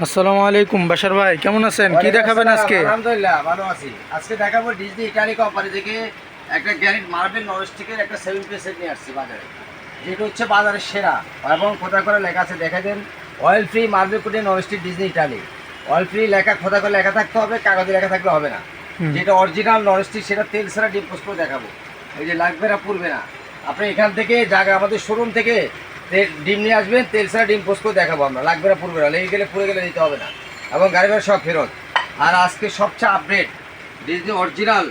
আসসালামু আলাইকুম বাশার ভাই কেমন আছেন? কি দেখাবেন আজকে? আলহামদুলিল্লাহ ভালো আছি। আজকে দেখাবো ডিজনি ইটালি কোম্পানি থেকে একটা গ্যারেন্ট মার্বেল ননস্টিকের একটা সেভেন পিস সেট নিয়ে আসছি বাজারে। যেটা হচ্ছে বাজারের সেরা এবং কোথায় করে লেখা আছে দেখা দেন। অয়েল ফ্রি মার্বেল কোটে nonstick Disney Italy oil free লেখা খোদা করে লেখা থাকতে হবে কাগজে লেখা থাকলে হবে না। যেটা অরিজিনাল ননস্টিক সেটা তেল ছাড়া পোস্ট করে দেখাবো। এই যে লাগবে না পুড়বে না। আপনি এখান থেকে জায়গা আমাদের শোরুম থেকে ডিম নিয়ে আসবেন তেল ছাড়া ডিম পোস্ট করে দেখাবো আমরা। লাগবে না পুড়বে না লেগে গেলে পুড়ে গেলে দিতে হবে না। এবং গাড়ি ভাড়া সব ফেরত। আর আজকে সবচেয়ে update Disney original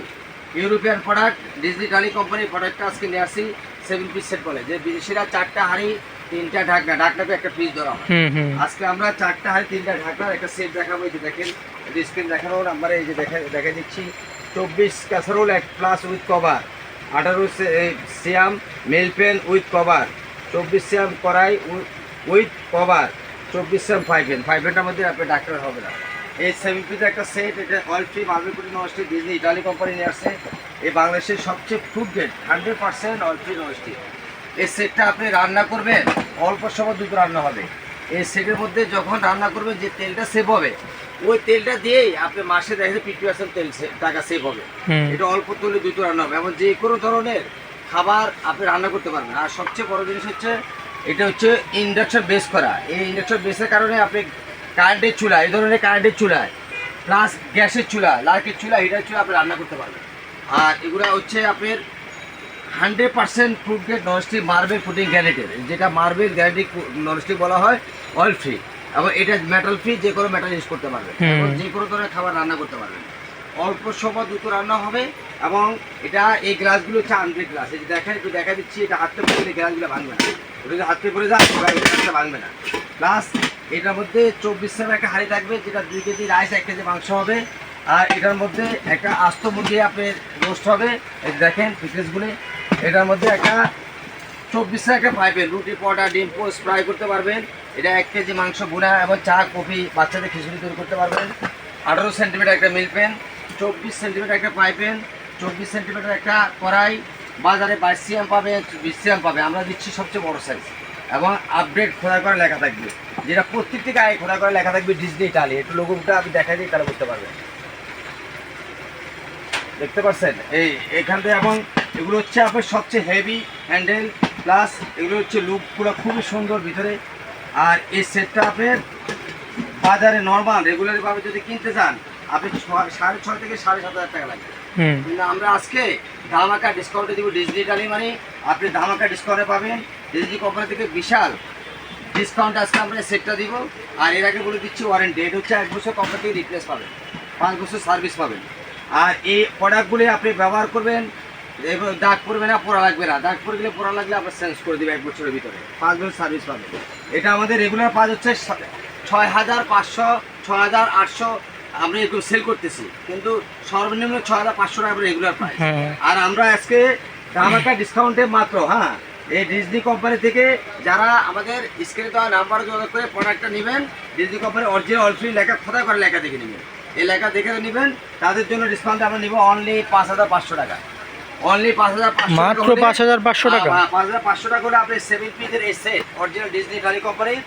European product Disney Italy কোম্পানির প্রোডাক্টটা আজকে নিয়ে আসি সেভেন পিস সেট বলে। যে বিদেশিরা চারটা হাঁড়ি তিনটা ঢাকনা ঢাকনাকে একটা পিস ধরা হয় আজকে আমরা চারটা হাড়ি তিনটা ঢাকনার একটা সেট দেখাবো। এই যে দেখেন স্ক্রিন দেখানো নাম্বার এই যে দেখা দেখা দিচ্ছি চব্বিশ ক্যাসারোল এক প্লাস উইথ কভার আঠারো cm milk pan with cover চব্বিশ সিয়াম কড়াই উইথ কভার চব্বিশ সিয়াম ফাইভ পেন ফাইভ পেনটার মধ্যে আপনি ডাক্তার হবে না। এই পিসের একটা সেট এটা অয়েল ফ্রি মার্বেলপুরি নস্টি ডিজনি ইটালি কোম্পানি নিয়ে আসছে। এই বাংলাদেশের সবচেয়ে food grade hundred percent oil free nonstick এই সেটটা আপনি রান্না করবেন অল্প সময় দুটো রান্না হবে। এই সেটের মধ্যে যখন রান্না করবেন যে তেলটা সেভ হবে ওই তেলটা দিয়েই আপনি মাসে দেখে ফিফটি পার্সেন্ট তেল টাকা সেভ হবে। এটা অল্প তেলে দুটো রান্না হবে। এবং যে কোনো ধরনের খাবার আপনি রান্না করতে পারবেন। আর সবচেয়ে বড় জিনিস হচ্ছে এটা হচ্ছে ইন্ডাকশন বেস করা। এই ইন্ডাকশন বেসের কারণে আপনি কারেন্টের চুলা এই ধরনের কারেন্টের চুলায় প্লাস গ্যাসের চুলা লাইটের চুলা হিটার চুলা আপনি রান্না করতে পারবেন। আর এগুলো হচ্ছে আপনার hundred percent food grade nonstick marble fooding guaranteed যেটা মার্বেল গ্যারেন্টি ননস্টিক বলা হয় অয়েল ফ্রি এবং এটা মেটাল ফ্রি যে কোনো মেটাল ইউজ করতে পারবেন। যে কোনো ধরনের খাবার রান্না করতে পারবেন। অল্প সময় দুটো রান্না হবে এবং এটা এই গ্লাসগুলো হচ্ছে আনব্রেক গ্লাস এই যে দেখেন একটু দেখা দিচ্ছি, এটা হাতে গেলে গ্লাসগুলো ভাঙবে না। ওটা যদি হাতে পড়ে যায় এই গ্লাসটা ভাঙবে না। প্লাস এটার মধ্যে চব্বিশ সেভেন একটা হাঁড়ি থাকবে, যেটা দুই কেজি রাইস এক কেজি মাংস হবে। আর এটার মধ্যে একটা আস্ত মুরগি আপনার রোস্ট হবে। এই দেখেন ফিটনেসগুলি এটার মধ্যে একটা চব্বিশ একটা পাইপেন রুটি পটা ডিম পোস্ট ফ্রাই করতে পারবেন। এটা এক কেজি মাংস বুনা এবং চা, কফি, বাচ্চাদের খিচুড়ি তৈরি করতে পারবেন। আঠারো সেন্টিমিটার একটা মিল পেন চব্বিশ সেন্টিমিটার একটা পাইপেন চব্বিশ সেন্টিমিটার একটা কড়াই, বাজারে বাইশ সিএম পাবে, বিশ সিএম পাবে। আমরা দিচ্ছি সবচেয়ে বড় সাইজ এবং আপডেট খোদাই করে লেখা থাকবে। যেটা প্রত্যেকটি গায়ে খোদাই করে লেখা থাকবে ডিজনি ইটালি একটু লোগোটা আমি দেখাই দিই, তাহলে বুঝতে পারবেন। দেখতে পাচ্ছেন এই এখান থেকে এবং এগুলো হচ্ছে আপনার সবচেয়ে হেভি হ্যান্ডেল প্লাস এগুলো হচ্ছে লুকগুলো খুবই সুন্দর ভিতরে। আর এই সেটটা আপনার বাজারে নর্মাল রেগুলারভাবে যদি কিনতে চান আপনি সাড়ে ছয় থেকে সাড়ে সাত হাজার টাকা লাগবে। কিন্তু আমরা আজকে ধামাকা ডিসকাউন্টে দিব ডিজিটালি মানে আপনি ধামাকা ডিসকাউন্টে পাবেন। ডিজি কোম্পানি থেকে বিশাল ডিসকাউন্ট আজকে আমরা সেটটা দিব। আর এর আগে বলে দিচ্ছি ওয়ারেন্টি এটা হচ্ছে এক বছর কোম্পানি থেকে রিপ্লেস পাবেন পাঁচ বছর সার্ভিস পাবেন। আর এই প্রোডাক্টগুলি আপনি ব্যবহার করবেন এবার দাগ পড়বে না পোড়া লাগবে না। দাগ পড়ে গেলে পোড়া লাগলে আমরা চেঞ্জ করে দেবে এক বছরের ভিতরে পাঁচ বছর সার্ভিস পাবেন। এটা আমাদের রেগুলার পাঁচ হচ্ছে ছয় হাজার পাঁচশো ছয় হাজার আটশো আমরা এগুলো সেল করতেছি কিন্তু সর্বনিম্ন ছয় হাজার পাঁচশো টাকা রেগুলার হ্যাঁ। আর আমরা আজকে ধামাকা ডিসকাউন্টে মাত্র হ্যাঁ? এই ডিজনি কোম্পানি থেকে যারা আমাদের স্ক্রিনে দেওয়া নাম্বারে যোগাযোগ করে প্রোডাক্টটা নেবেন Disney company original oil free লেখা খোদা করে লেখা দেখে নেবেন। এই লেখা দেখে নেবেন তাদের জন্য ডিসকাউন্ট আমরা নিব অনলি পাঁচ হাজার পাঁচশো টাকা। অনলি পাঁচ হাজার পাঁচশো মাত্র পাঁচ হাজার পাঁচশো টাকা। হ্যাঁ, পাঁচ হাজার পাঁচশো টাকা করে আপনি সেভেন পিসের এই সেট অরিজিনাল ডিজনি টালি কোম্পানির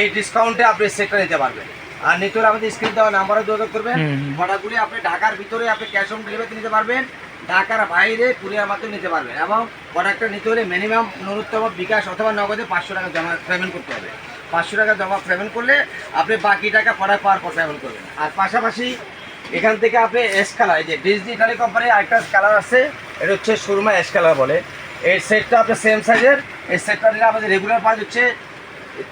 এই ডিসকাউন্টে আপনি সেটটা নিতে পারবেন। আর নিতে হলে আমাদের স্ক্রিন দেওয়া নাম্বারে যোগাযোগ করবেন। হুম। আপনি ঢাকার ভিতরে আপনি ক্যাশ অন ডেলিভারিতে নিতে পারবেন। ঢাকার বাইরে কুরিয়ার মাধ্যমে নিতে পারবেন এবং প্রোডাক্টটা নিতে হলে মিনিমাম ন্যূনতম বিকাশ অথবা নগদে পাঁচশো টাকা জমা পেমেন্ট করতে হবে। পাঁচশো টাকা জমা পেমেন্ট করলে আপনি বাকি টাকা প্রোডাক্ট পাওয়ার পর পেমেন্ট করবেন। আর পাশাপাশি এখান থেকে আপনি এস কালার এই যে ডিজনি টালি কোম্পানির আরেকটা কালার আছে এটা হচ্ছে সুরমা এস কালার বলে। এই সেটটা আপনার সেম সাইজের এই সেটটা নিলে আমাদের রেগুলার প্রাইস হচ্ছে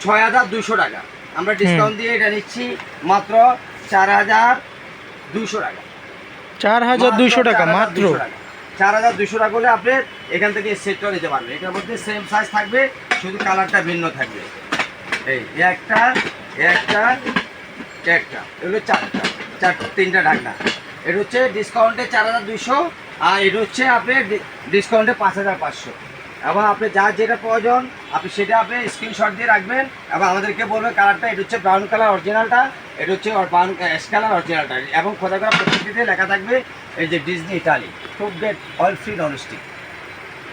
ছয় হাজার দুশো টাকা। আমরা ডিসকাউন্ট দিয়ে এটা নিচ্ছি মাত্র চার হাজার দুশো টাকা। চার হাজার দুইশো টাকা মাত্র চার হাজার দুশো টাকা। হলে আপনি এখান থেকে সেটটা নিতে পারবেন। এটার মধ্যে সেম সাইজ থাকবে শুধু কালারটা ভিন্ন থাকবে। এই একটা একটা একটা। এগুলো চারটা চার তিনটা ঢাকনা। এটা হচ্ছে ডিসকাউন্টে চার হাজার দুশো আর এটা হচ্ছে আপনি ডিসকাউন্টে পাঁচ হাজার পাঁচশো। এবং আপনি যার যেটা প্রয়োজন আপনি সেটা আপনি স্ক্রিনশট দিয়ে রাখবেন এবং আমাদেরকে বলবেন কালারটা এটা হচ্ছে ব্রাউন কালার অরিজিনালটা এটা হচ্ছে ব্রাউন অ্যাশ কালার অরিজিনালটা এবং খোদা করা প্রত্যেকটিতে লেখা থাকবে এই যে ডিজনি ইটালি খুব গেট অয়েল ফ্রি ননস্টিক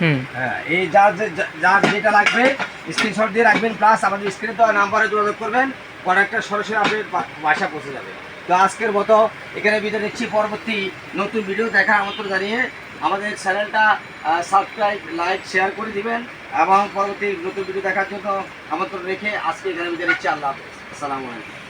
হুম। হ্যাঁ এই যার যে- যার যেটা লাগবে স্ক্রিনশট দিয়ে রাখবেন প্লাস আমাদের স্ক্রিনে তো নাম্বারে যোগাযোগ করবেন প্রোডাক্টটা সরাসরি আপনার বা- বাসা পৌঁছে যাবে। তো আজকের মতো এখানে বিদায় নিচ্ছি পরবর্তী নতুন ভিডিও দেখার আমন্ত্রণ জানিয়ে আমাদের চ্যানেলটা সাবস্ক্রাইব লাইক শেয়ার করে দিবেন এবং পরবর্তী নতুন ভিডিও দেখার জন্য আমন্ত্রণ রেখে আজকে এখানে নিচ্ছি। আল্লাহ আসসালামু আলাইকুম।